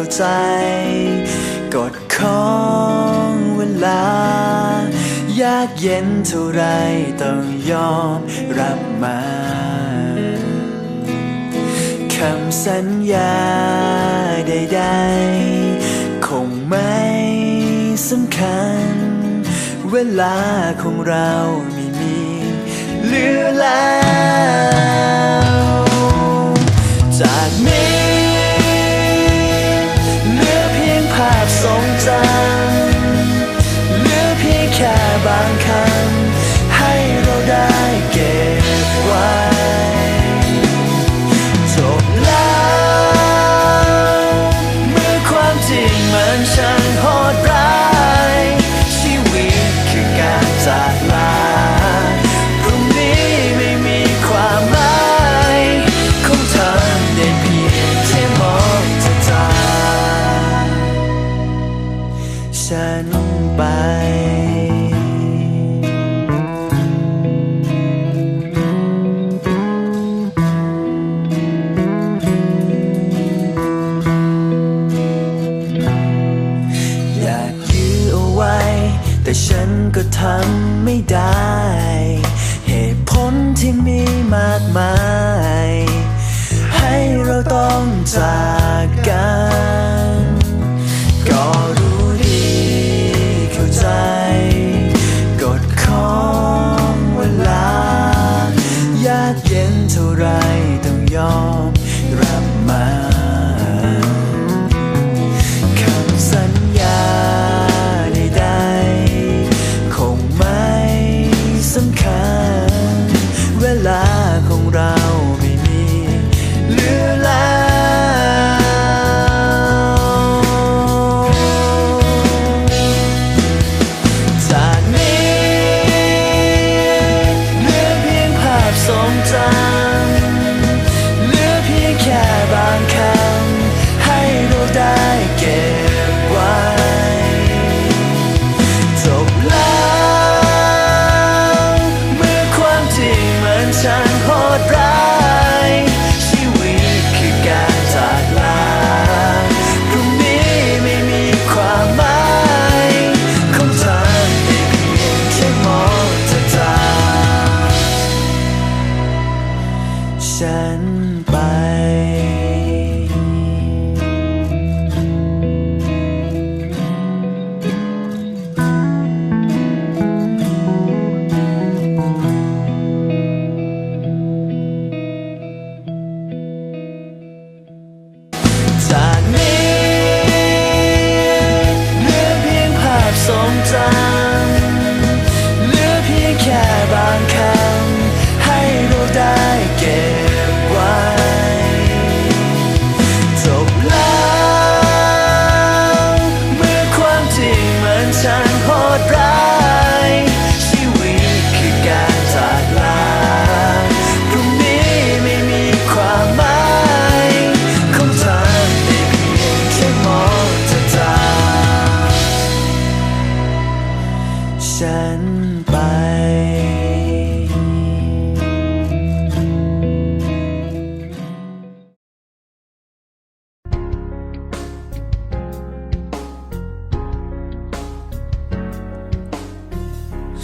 เข้าใจ กฎของเวลายากเย็นเท่าไรต้องยอมรับมาคำสัญญาใดๆ คงไม่สำคัญ เวลาของเราไม่มีเหลือแล้วำไม่ได้ เหตุผลที่มีมากมาย ให้เราต้องจากกันา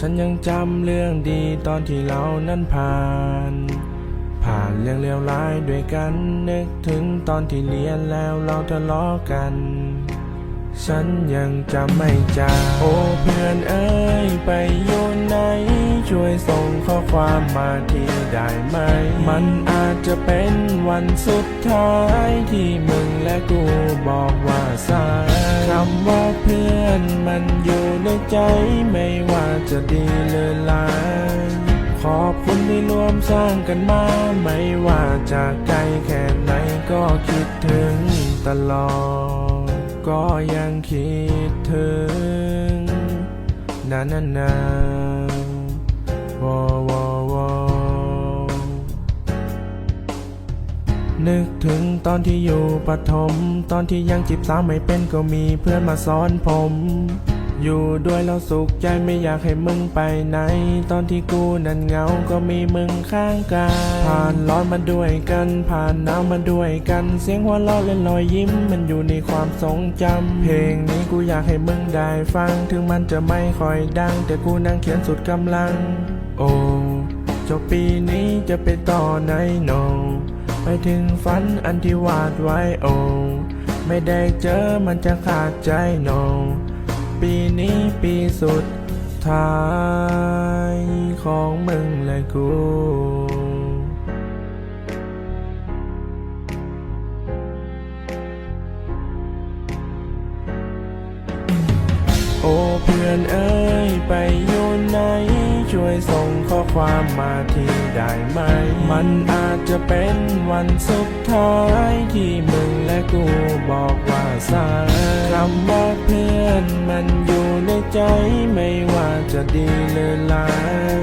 ฉันยังจำเรื่องดีตอนที่เรานั้นผ่าน ผ่านเรื่องเลวร้ายด้วยกันนึกถึงตอนที่เรียนแล้วเราทะเลาะกัน ฉันยังจำไม่จางโอ้เพื่อนเอ้ยไปอยู่ไหน ช่วยส่งข้อความมาทีได้ไหม มันอาจจะเป็นวันสุดท้ายที่มึงและกูบอกว่าสายคำว่าเพื่อนมันอยู่ในใจไม่ว่าจะดีหรือร้ายขอบคุณที่ร่วมสร้างกันมา ไม่ว่าจากไกลแค่ไหนก็คิดถึงตลอด ก็ยังคิดถึงนานานาวอวอวอนึกถึงตอนที่อยู่ปฐมตอนที่ยังจีบสาวไม่เป็นก็มีเพื่อนมาสอนผม อยู่ด้วยแล้วสุขใจไม่อยากให้มึงไปไหน ตอนที่กูนั้นเหงาก็มีมึงข้างกายผ่านร้อนมาด้วยกัน ผ่านหนาวมาด้วยกัน เสียงหัวเราะและรอยยิ้มมันอยู่ในความทรงจำเพลงนี้กูอยากให้มึงได้ฟัง ถึงมันจะไม่ค่อยดัง แต่กูนั่งเขียนสุดกำลัง โอ้จบปีนี้จะไปต่อไหนโนไปถึงฝันอันที่วาดไว้โอไม่ได้เจอมันจะขาดใจโนปีนี้ปีสุดท้ายของมึงและกู อ้เพื่อนเอ้ยไปอยู่ไหน ช่วยส่งข้อความมาที่ได้ไหม มันอาจจะเป็นวันสุดท้ายที่มึงและกูบอกว่าสายคำว่าเพื่อนมันอยู่ในใจไม่ว่าจะดีหรือร้าย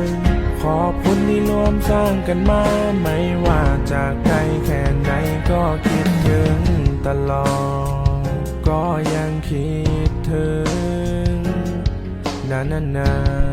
ขอบคุณที่ร่วมสร้างกันมา ไม่ว่าจากไกลแค่ไหนก็คิดถึงตลอด ก็ยังคิดถึง นาน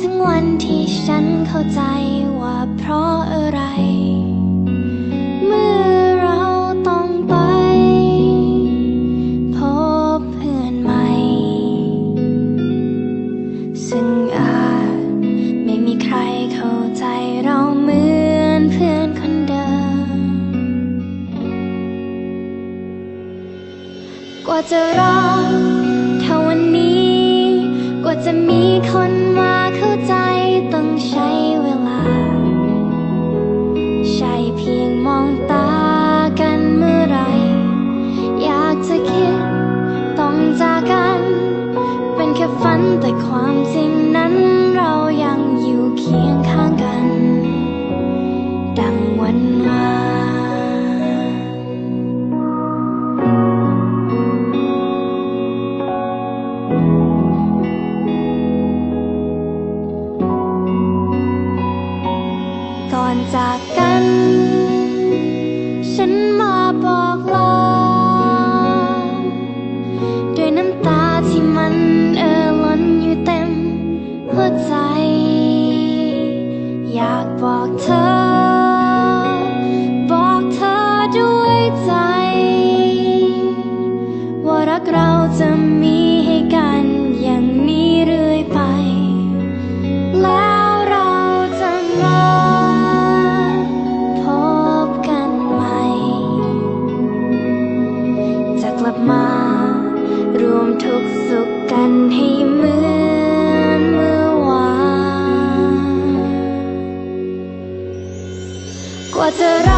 ถึงวันที่ฉันเข้าใจว่าเพราะอะไร เมื่อเราต้องไป พบเพื่อนใหม่ ซึ่งอาจไม่มีใครเข้าใจเราเหมือนเพื่อนคนเดิม กว่าจะรอเท่าวันนี้ กว่าจะมีคน แต่ความจริงนั้นเรายังอยู่เคียงข้างกัน ดังวันวานก่อนจากกัน terang